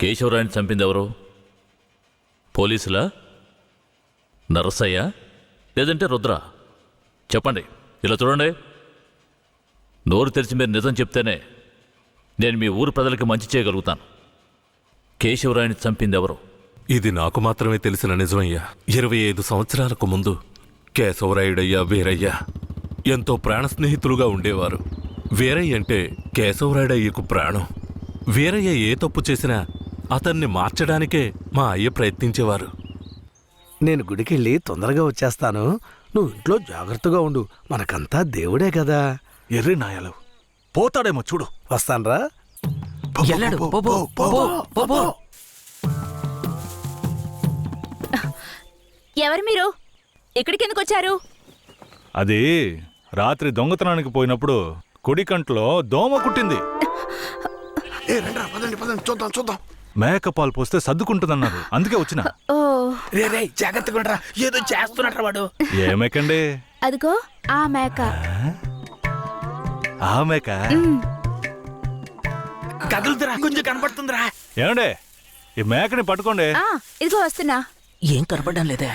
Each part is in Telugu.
కేశవరాయని చంపింది ఎవరు పోలీసులా? నరసయ్య? లేదంటే రుద్ర? చెప్పండి. ఇలా చూడండి. నోరు తెరిచి మీరు నిజం చెప్తేనే నేను మీ ఊరు ప్రజలకి మంచి చేయగలుగుతాను. కేశవరాయని చంపింది ఎవరు ఇది నాకు మాత్రమే తెలిసిన నిజమయ్యా. ఇరవై ఐదు సంవత్సరాలకు ముందు కేశవరాయుడయ్యా వీరయ్య ఎంతో ప్రాణ స్నేహితులుగా ఉండేవారు. వీరయ్య అంటే కేశవరాయుడయ్యకు ప్రాణం. వీరయ్య ఏ తప్పు చేసినా అతన్ని మార్చడానికే మా అయ్య ప్రయత్నించేవారు. నేను గుడికెళ్ళి తొందరగా వచ్చేస్తాను. నువ్వు ఇంట్లో జాగ్రత్తగా ఉండు. మనకంతా దేవుడే కదా. ఎర్రి నాయలు. పోతాడేమో చూడు. వస్తాన్రా. ఎల్లాడు పో, పో, పో, పో, పో. ఎవరు మీరు? ఇక్కడికి ఎందుకు వచ్చారు అది రాత్రి దొంగతనానికి పోయినప్పుడు కుడి కంట్లో దోమ కుట్టింది. ఏ రండి పదండి పదండి చూద్దాం చూద్దాం. మేక పాలు పోస్తే సర్దుకుంటుందన్నారు. అందుకే వచ్చిన. ఓ. రే రే జాగ్రత్తగా ఏదో చేస్తున్నట్రా వాడు. ఏమేకండి అదిగో ఆ మేక. ఆ? మేక? కదులుతురా కొంచెం కనపడుతుందిరా. ఏమండే? ఈ మేకని పట్టుకోండి. ఆ ఇదిగో వస్తున్నా. ఏం కనపడడం లేదే?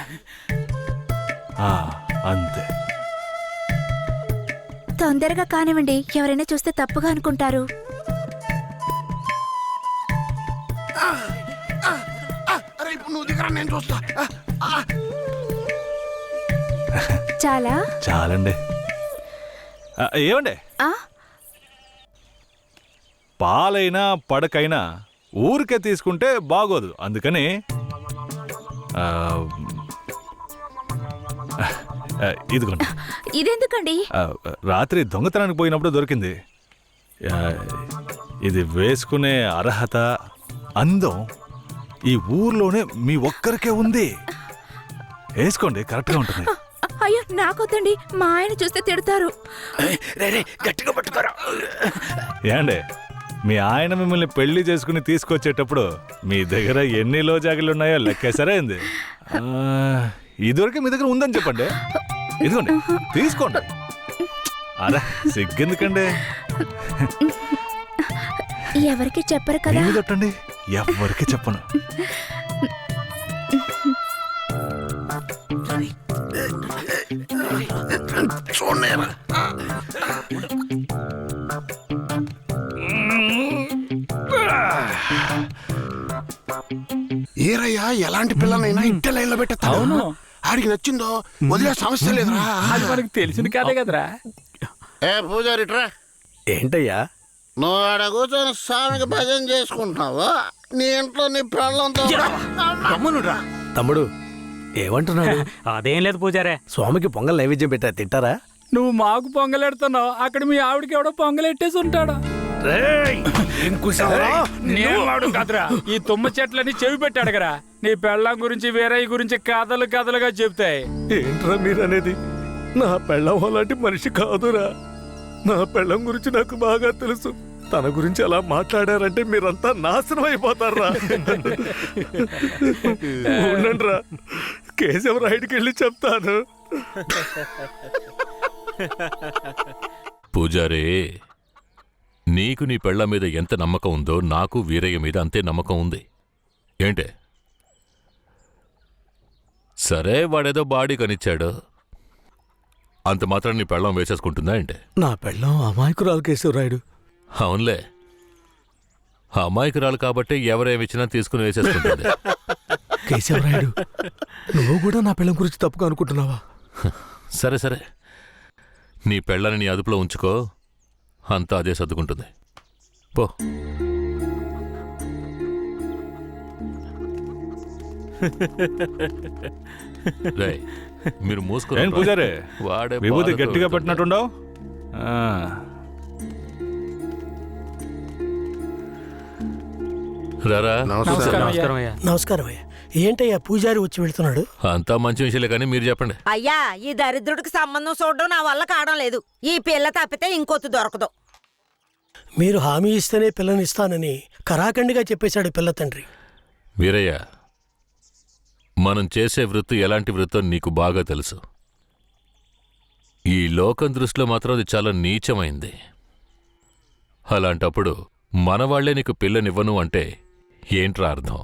ఆ, అంతే. తొందరగా కానివ్వండి ఎవరైనా చూస్తే తప్పుగా అనుకుంటారు. అరే ఇప్పుడు నువ్వు దిగరా నేను చూస్తా. చాలా? చాలండి. ఆ, ఏమండే? ఆ? పాలైనా పడకైనా ఊరికే తీసుకుంటే బాగోదు. అందుకని ఆ, ఆ, ఇదిగోండి. ఇదెందుకండి? ఆ, రాత్రి దొంగతనానికి పోయినప్పుడు దొరికింది. ఆ, ఇది వేసుకునే అర్హత అందం ఈ ఊర్లోనే మీ ఒక్కరికే ఉంది. వేసుకోండి కరెక్ట్గా ఉంటుంది. అయ్యో నాకొద్దండి. మా ఆయన చూస్తే తిడతారు. గట్టిగా పట్టుకోరా. ఏండే మీ ఆయన మిమ్మల్ని పెళ్ళి చేసుకుని తీసుకొచ్చేటప్పుడు మీ దగ్గర ఎన్ని లోజాగులు ఉన్నాయో లెక్కేసరే అయింది ఇదివరకు మీ దగ్గర ఉందని చెప్పండి. ఇదిగోండి తీసుకోండి. అరే సిగ్గెందుకండి? ఎవరికి చెప్పరు కదా? మీద కొట్టండి ఎవరికి చెప్పను. చూడలేరా ఏరయ్యా ఎలాంటి పిల్లనైనా ఇంటి లైన్లో పెట్టేస్తాను ఆడికి నచ్చిందో వదిలే సమస్య లేదురా. మనకు తెలిసిన కదే కదరా. ఏ పూజారిట్రా ఏంటయ్యా? నువ్వు ఆడ కూర్చొని స్వామికి భజన చేసుకుంటున్నావు? నీ ఇంట్లో నీ పెళ్ళంతో గమ్మునురా తమ్ముడు ఏమంటున్నాడు? అదేం లేదు పూజారే. స్వామికి పొంగల్ నైవేద్యం పెట్టా తింటారా? నువ్వు మాకు పొంగలెడుతున్నావు అక్కడ మీ ఆవిడకి ఎవడో పొంగలెట్టేసి ఉంటాడు. నేను వాడు కదరా. ఈ తుమ్మ చెట్లని చెవి పెట్టాడు కదా నీ పెళ్ళం గురించి వేరే గురించి కథలు కథలుగా చెప్తాయి ఏంట్రా మీరనేది? నా పెళ్ళం అలాంటి మనిషి కాదురా. నా పెళ్ళం గురించి నాకు బాగా తెలుసు. తన గురించి అలా మాట్లాడారంటే మీరంతా నాశనం అయిపోతారా? ఉండండిరా రైడ్కి వెళ్ళి చెప్తాను. పూజారే నీకు నీ పెళ్ళ మీద ఎంత నమ్మకం ఉందో నాకు వీరయ్య మీద అంతే నమ్మకం ఉంది. ఏంటే? సరే వాడేదో బాడీ కనిచ్చాడు. అంత మాత్రం నీ పెళ్ళం వేసేసుకుంటుందా ఏంటే? నా పెళ్ళం అమాయకురాలు కేశవరాయుడు అవునులే. అమాయకురాలు కాబట్టి ఎవరేమిచ్చినా తీసుకుని వేసేసుకుంటుంది. కేశవరాయుడు నువ్వు కూడా నా పెళ్ళం గురించి తప్పుగా అనుకుంటున్నావా? సరే సరే. నీ పెళ్ళని నీ అదుపులో ఉంచుకో. అంతా అదే సర్దుకుంటుంది. పో. రేయ్, మీరు మూసుకో ఏం పూజారే? వాడే విభూతి గట్టిగా వెళ్తుంటాడు. పెట్టినట్టుండవు? ఆ, రారా? నమస్కారం. అయ్యా. నమస్కారం అయ్యా. ఏంటయ్యా పూజారి వచ్చి వెళ్తున్నాడు? అంతా మంచి విషయాలే కానీ మీరు చెప్పండి. అయ్యా ఈ దరిద్రుడికి సంబంధం చూడడం నా వల్ల కావడం లేదు. ఈ పిల్ల తప్పితే ఇంకొత్తు దొరకదు. మీరు హామీ ఇస్తేనే పిల్లని ఇస్తానని కరాఖండిగా చెప్పేశాడు పిల్ల తండ్రి. వీరయ్య మనం చేసే వృత్తి ఎలాంటి వృత్తో నీకు బాగా తెలుసు? ఈ లోకం దృష్టిలో మాత్రం అది చాలా నీచమైంది. అలాంటప్పుడు మనవాళ్ళే నీకు పిల్లనివ్వను అంటే ఏంట్రా అర్థం?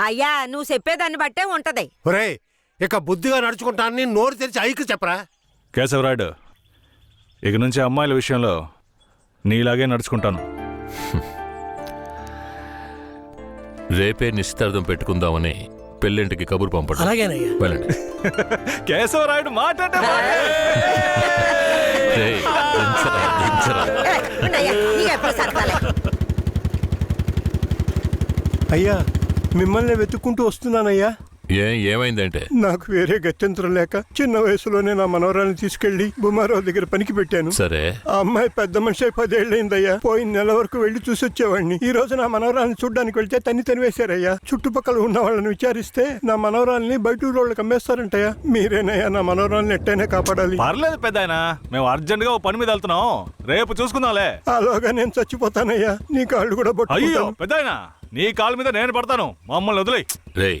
అయ్యా నువ్వు చెప్పేదాన్ని బట్టే ఉంటది. ఒరే ఇక బుద్ధిగా నడుచుకుంటానని నోరు తెరిచి ఐకి చెప్పరా? కేశవరాయుడు ఇక నుంచి అమ్మాయిల విషయంలో నీలాగే నడుచుకుంటాను. రేపే నిశ్చితార్థం పెట్టుకుందామని పెళ్ళింటికి కబురు పంపండి. అలాగేనయ్యా. వెళ్ళండి. కేశవరాయుడు మాట్లాడే రేయ్, దించరా, దించరా. అయ్యా మిమ్మల్ని వెతుక్కుంటూ వస్తున్నానయ్యా. ఏం ఏమైందంటే? నాకు వేరే గత్యంతరం లేక చిన్న వయసులోనే నా మనవరాన్ని తీసుకెళ్ళి బుమారావు దగ్గర పనికి పెట్టాను. సరే. ఆ అమ్మాయి పెద్ద మనిషి అయి పదేళ్ళైందయ్యా పోయిన నెల వరకు వెళ్ళి చూసి వచ్చేవాడిని. ఈ రోజు నా మనవరాల్ని చూడ్డానికి వెళ్తే తన్ని తనివేశారయ్యా చుట్టుపక్కల ఉన్న వాళ్ళని విచారిస్తే నా మనవరాల్ని బయట ఊరోళ్ళకి అమ్మేస్తారంటయ్యా. మీరేనయ్యా నా మనవరాల్ని ఎట్టైనా కాపాడాలి. పర్లేదు పెద్ద మేము అర్జెంట్గా పని మీద వెళ్తున్నాం. రేపు చూసుకుందాంలే. అలాగా నేను చచ్చిపోతానయ్యా. నీ కాళ్ళు కూడా అయ్యో పెద్ద నీ కాళ్ళ మీద నేను పడతాను. మమ్మల్ని వదిలేయ్. రేయ్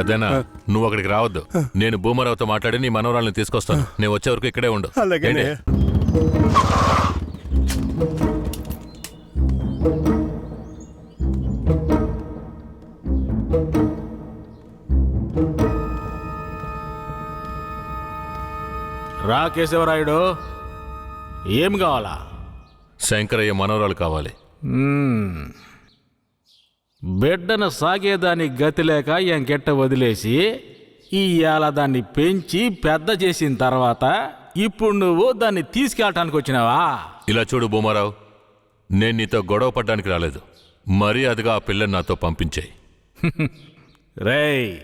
పెద్దనా? నువ్వు అక్కడికి రావద్దు. నేను భూమరావుతో మాట్లాడి నీ మనవరాల్ని తీసుకొస్తాను. నేను వచ్చే వరకు ఇక్కడే ఉండు? రా కేశవరాయుడు. ఏం కావాలా? శంకరయ్య మనవరాలు కావాలి. బిడ్డను సాగేదాని గతి లేక ఎంకెట్ట వదిలేసి ఇవాళ దాన్ని పెంచి పెద్ద చేసిన తర్వాత ఇప్పుడు నువ్వు దాన్ని తీసుకెళ్ళటానికి వచ్చినావా? ఇలా చూడు భూమారావు నేను నీతో గొడవ పడ్డానికి రాలేదు. మర్యాదగా ఆ పిల్లని నాతో పంపించేయి. రేయ్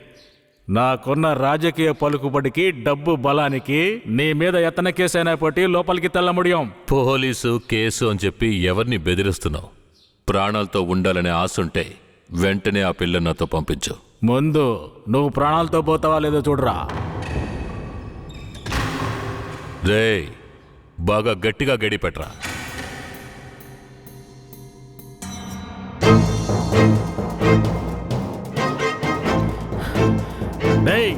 నాకున్న రాజకీయ పలుకుబడికి డబ్బు బలానికి నీ మీద ఎత్తన కేసైనా పట్టి లోపలికి తెల్ల ముడియం. పోలీసు కేసు అని చెప్పి ఎవరిని బెదిరిస్తున్నావు? ప్రాణాలతో ఉండాలనే ఆశుంటే వెంటనే ఆ పిల్లని నాతో పంపించు. ముందు నువ్వు ప్రాణాలతో పోతావా లేదో చూడరా. రేయ్ బాగా గట్టిగా గడి పెట్టరా. డేయ్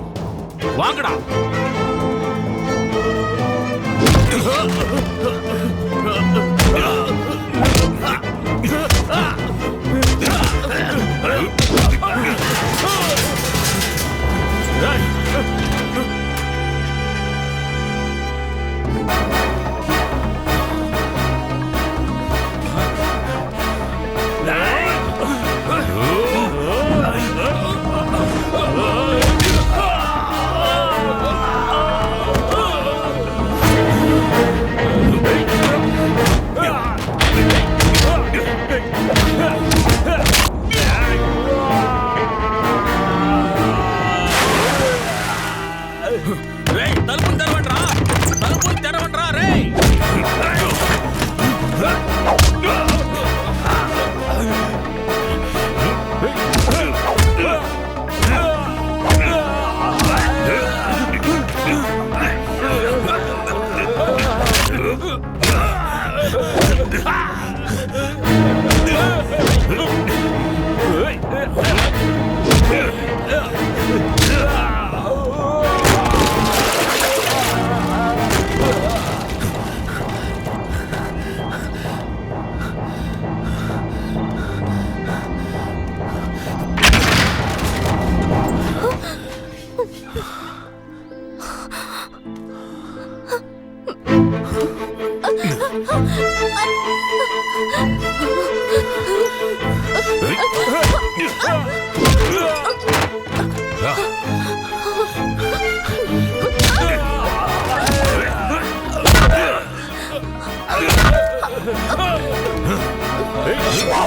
ఆ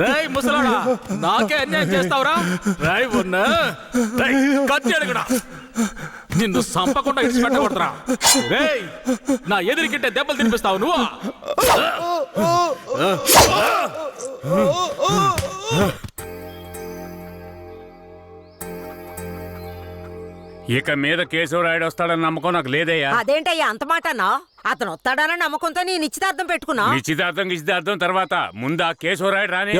రేయ్ ముసలాడా నాకే అన్యాయం చేస్తావురా రాయ్ ఉన్న కత్తి అడుగుడా నిన్ను సంపకుండా ఇచ్చి పెట్టకూడదురా రేయ్ నా ఎదురుకింటే దెబ్బలు తినిపిస్తావు నువ్వు ఇక మీద కేశవరాయుడు వస్తాడని నమ్మకం నాకు లేదయ్యా. అదేంటయ్యా అంత మాట అన్నావ్? అతను వస్తాడన్న నమ్మకంతో నీ నిశ్చితార్థం పెట్టుకున్నా? నిశ్చితార్థం నిశ్చితార్థం తర్వాత ముందు ఆ కేశవరాయుడు రాని.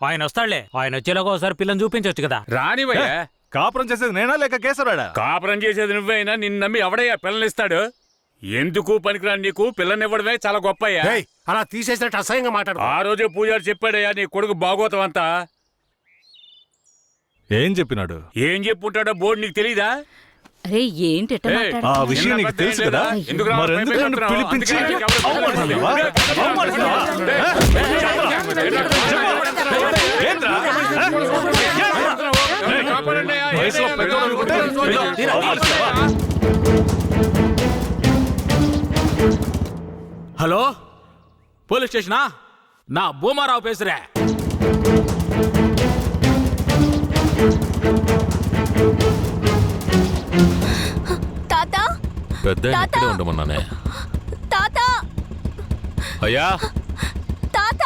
ఆయన వస్తాడులే. ఆయన వచ్చేలాగా ఒకసారి పిల్లని చూపించవచ్చు కదా. రానివయ్యా. కాపురం చేసేది నేనా లేక కేసరాడా కాపురం చేసేది నువ్వైనా నిన్ను నమ్మి ఎవడయ్యా పిల్లనిస్తాడు? ఎందుకు పనికిరాని నీకు? పిల్లనివ్వడమే చాలా గొప్ప ఏయ్, అలా తీసేసినట్టు అసహ్యంగా మాట్లాడు ఆ రోజే పూజారి చెప్పాడయ్యా నీ కొడుకు బాగోతం అంతా. ఏం చెప్పినాడు? ఏం చెప్పుంటాడో బోర్డు నీకు తెలీదా? అరే ఏంటి ఎట్ట ఏయ్, మాట్లాడుతున్నావ్? ఆ విషయం నీకు తెలుసు కదా నన్ను? పిలిపించి అవమానిస్తున్నావా? వయసులో పెద్దోడు అనుకుంటే ఇలా? హలో పోలీస్ స్టేషనా నా భూమారావు పేసురే పెద్ద ఆయన తాత! ఇక్కడే ఉండమన్నానే. తాత! అయ్యా! తాత!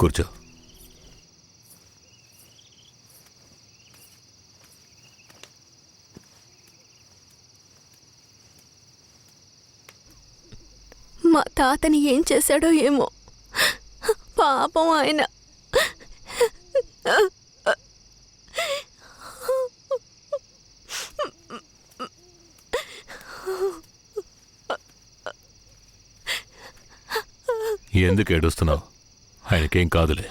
కూర్చో. మా తాతని ఏం చేశాడో ఏమో. పాపం ఆయన. ఎందుకు ఏడుస్తున్నావు? ఆయనకేం కాదులే.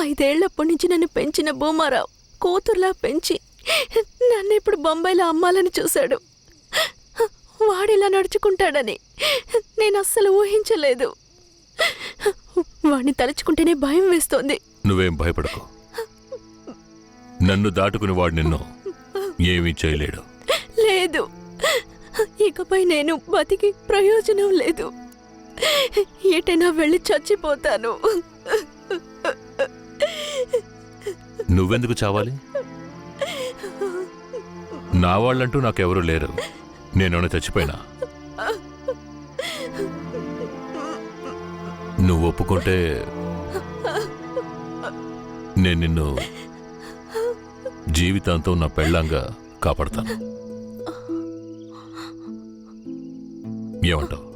ఐదేళ్ళప్పటి నుంచి నన్ను పెంచిన భూమారావు కూతుర్లా పెంచి నన్ను ఇప్పుడు బొంబాయిలో అమ్మాలని చూశాడు. వాడిలా నడుచుకుంటాడని నేను అస్సలు ఊహించలేదు. వాడిని తలుచుకుంటేనే భయం వేస్తోంది. నువ్వేం భయపడకు. నన్ను దాటుకుని వాడు నిన్ను ఏమీ చేయలేడు. లేదు. ఇకపై నేను బతికి ప్రయోజనం లేదు. ఎటైనా వెళ్ళి చచ్చిపోతాను. నువ్వెందుకు చావాలి? నా వాళ్ళంటూ నాకెవరూ లేరు. నేనేమైనా చచ్చిపోయినా. నువ్వు ఒప్పుకుంటే నేను నిన్ను జీవితాంతం నా పెళ్ళంగా కాపాడతాను. ఏమంటావు?